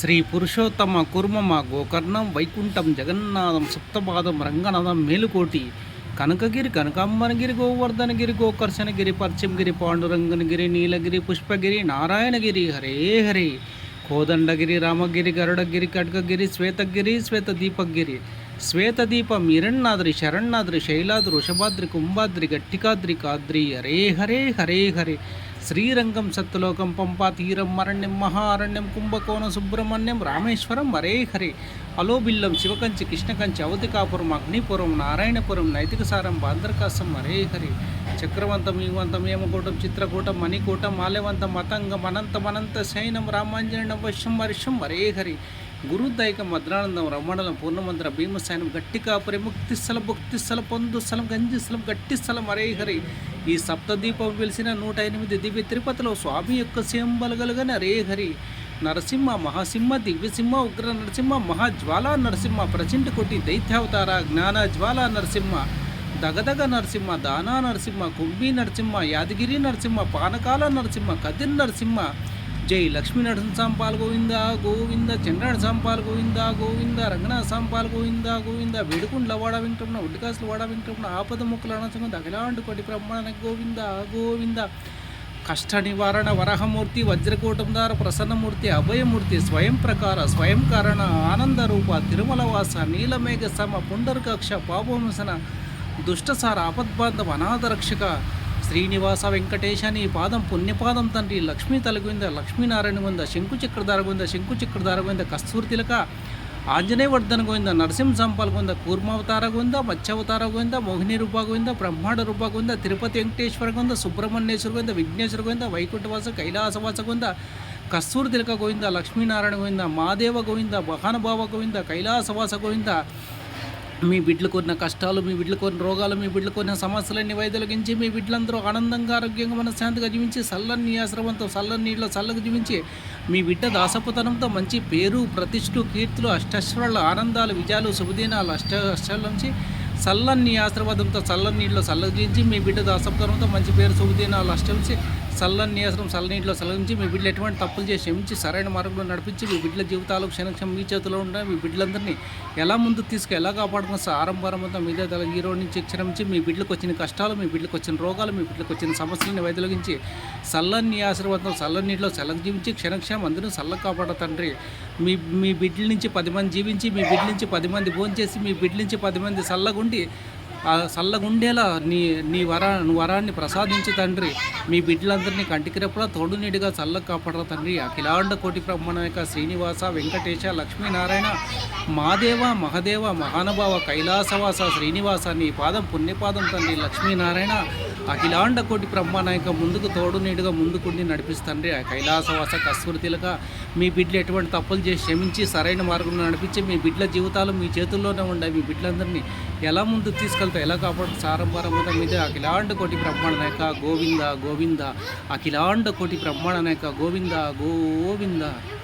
శ్రీ పురుషోత్తమ కుర్మమ గోకర్ణం వైకుంఠం జగన్నాథం సుప్తపాదం రంగనాథం మేలుకోటి కనకగిరి కనకాంబనగిరి గోవర్ధనగిరి గోకర్షణగిరి పశ్చిమగిరి పాండురంగనగిరి నీలగిరి పుష్పగిరి నారాయణగిరి హరే హరే. కోదండగిరి రామగిరి గరుడగిరి ఖడ్గగిరి శ్వేతగిరి శ్వేతదీపగిరి శ్వేతదీప మీరన్నాద్రి శరణ్నాద్రి శైలాద్రి వృషభాద్రి కుంభాద్రి గట్టికాద్రి కాద్రి హరే హరే హరే హరే. శ్రీరంగం సత్యలోకం పంపా తీరం అరణ్యం మహారణ్యం కుంభకోణం సుబ్రహ్మణ్యం రామేశ్వరం మరే హరే. అలోబిల్లం శివకంచి కృష్ణకంచి అవతికాపురం అగ్నిపురం నారాయణపురం నైతికసారం బాంద్రకాసం మరే హరి. చక్రవంతం ఈవంతం ఏమకూటం చిత్రకూటం మణికూటం మాల్యవంతం మతంగం అనంతం అనంత శైనం రామాంజనం వర్షం వర్షం మరే హరి. గురుదైక మద్రానందం రమణలం పూర్ణమంత్ర భీమశానం గట్టికాపురి ముక్తిస్థలం స్థలం పొందుస్థలం గంజిస్థలం గట్టిస్థలం హరే హరి. ఈ సప్తదీపం వెలిసిన నూట ఎనిమిది దివ్య తిరుపతిలో స్వామి యొక్క సింబలగలుగని హరే హరి. నరసింహ మహాసింహ దివ్యసింహ ఉగ్ర నరసింహ మహాజ్వాల నరసింహ ప్రచండ కొట్టి దైత్యావతార జ్ఞాన జ్వాల నరసింహ. దగదగ నరసింహ దానా నరసింహ కుంభి నరసింహ యాదగిరి నరసింహ పానకాల నరసింహ కదిర్ నరసింహ. జై లక్ష్మీ నరసింహ గోవింద గోవింద చంద్రనాథ సాంపాల్ గోవింద గోవింద రంగనాథ సాంపాల్ గోవింద గోవింద వేడుకుండ్ల వాడ వెంకటరమణ ఉడ్డికాసులు వాడ వెంకటరమణ ఆపద ముక్కుల అనసంగ అఖిలాంటి కొటి బ్రహ్మాండ గోవింద గోవింద. కష్ట నివారణ వరహమూర్తి వజ్రకూటందార ప్రసన్నమూర్తి అభయమూర్తి స్వయం ప్రకార స్వయం కారణ ఆనంద రూప తిరుమల నీలమేఘ సమ పుండరకక్ష పాపవంసన దుష్టసార ఆపద్బాంధవ అనాథరక్షక శ్రీనివాస వెంకటేశ నీ పాదం పుణ్యపాదం తండ్రి లక్ష్మీ తలగొంద లక్ష్మీనారాయణ గొంద శంకు చక్రధార గొంద శంకు చక్రధార గొంద కస్తూరి తిలక ఆంజనేయ వర్ధన గోవింద నరసింహ సంపాల్ గోవింద కూర్మావతార గోవింద మత్స్యావతార గోవింద మోహిని రూప గోవింద బ్రహ్మాండ రూప గోవింద తిరుపతి వెంకటేశ్వర గోవింద సుబ్రహ్మణ్యేశ్వర గోవింద విఘ్నేశ్వర గోవింద వైకుంఠవాస కైలాసవాస గోవింద కస్తూరి తిలక గోవింద లక్ష్మీనారాయణ గోవింద మాదేవ గోవింద మహానుభావ గోవింద కైలాసవాస గోవింద మీ బిడ్డలు కొన్న కష్టాలు మీ బిడ్డలు కొన్ని రోగాలు మీ బిడ్డలు కొన్ని సమస్యలన్నీ వైదొలగించి మీ బిడ్డలందరూ ఆనందంగా ఆరోగ్యంగా మనశ్శాంతిగా జీవించి చల్లని ఆశ్రమంతో చల్లని నీళ్ళలో చల్లకు జీవించి మీ బిడ్డ దాసపుతనంతో మంచి పేరు ప్రతిష్ఠు కీర్తులు అష్టశ్వరాలు ఆనందాలు విజయాలు శుభదినాలు అష్ట అష్టాల నుంచి చల్లని ఆశీర్వాదంతో చల్లని నీళ్ళలో చల్లగా మీ బిడ్డ దాసప్తరంతో మంచి పేరు శుభదినాలు అష్టమించి చల్లని ఆశ్రమం చల్లనీటిలో సలగించి మీ బిడ్డలు ఎటువంటి తప్పులు చేసి క్షమించి సరైన మార్గంలో నడిపించి మీ బిడ్డల జీవితాలు క్షణక్షం మీ చేతిలో ఉండే మీ బిడ్డలందరినీ ఎలా ముందుకు తీసుకు ఎలా కాపాడుకున్న ఆరంభారంభంతో మీదే తల ఈ రోజు నుంచి క్షమించి మీ బిడ్డలకు వచ్చిన కష్టాలు మీ బిడ్డలకు వచ్చిన రోగాలు మీ బిడ్డలకు వచ్చిన సమస్యలను వైదొలగించి చల్లని ఆశీర్వాదం చల్లని నీటిలో చల్లగా జీవించి క్షణక్షం అందరూ చల్ల కాపాడ తండ్రి. మీ మీ బిడ్డల నుంచి పది మంది జీవించి మీ బిడ్డ నుంచి పది మంది భోంచేసి మీ బిడ్డల నుంచి పది మంది చల్లగుండి ఆ చల్లగుండేలా నీ నీ వరా వరాన్ని ప్రసాదించి తండ్రి. మీ బిడ్డలందరినీ కంటికి రెప్పలా తోడు నీడిగా చల్లగా కాపాడరా తండ్రి. అఖిలాండ కోటి బ్రహ్మణాయక శ్రీనివాస వెంకటేశ లక్ష్మీనారాయణ మాదేవ మహదేవ మహానుభావ కైలాసవాస శ్రీనివాస నీ పాదం పుణ్యపాదం తండ్రి లక్ష్మీనారాయణ. అఖిలాండ కోటి బ్రహ్మనాయక ముందుకు తోడు నీడుగా ముందుకుండి నడిపిస్తాండ్రి. ఆ కైలాసవాస కస్తూరి మీ బిడ్డలు ఎటువంటి తప్పులు చేసి క్షమించి సరైన మార్గంలో నడిపించి మీ బిడ్డల జీవితాలు మీ చేతుల్లోనే ఉండే మీ బిడ్డలందరినీ ఎలా ముందుకు తీసుకెళ్తా ఎలా కాపాడు సారంభారం మీద అఖిలాండ కోటి బ్రహ్మాండనాయక గోవింద గోవింద. అఖిలాండ కోటి బ్రహ్మాండనాయక గోవింద గోవింద.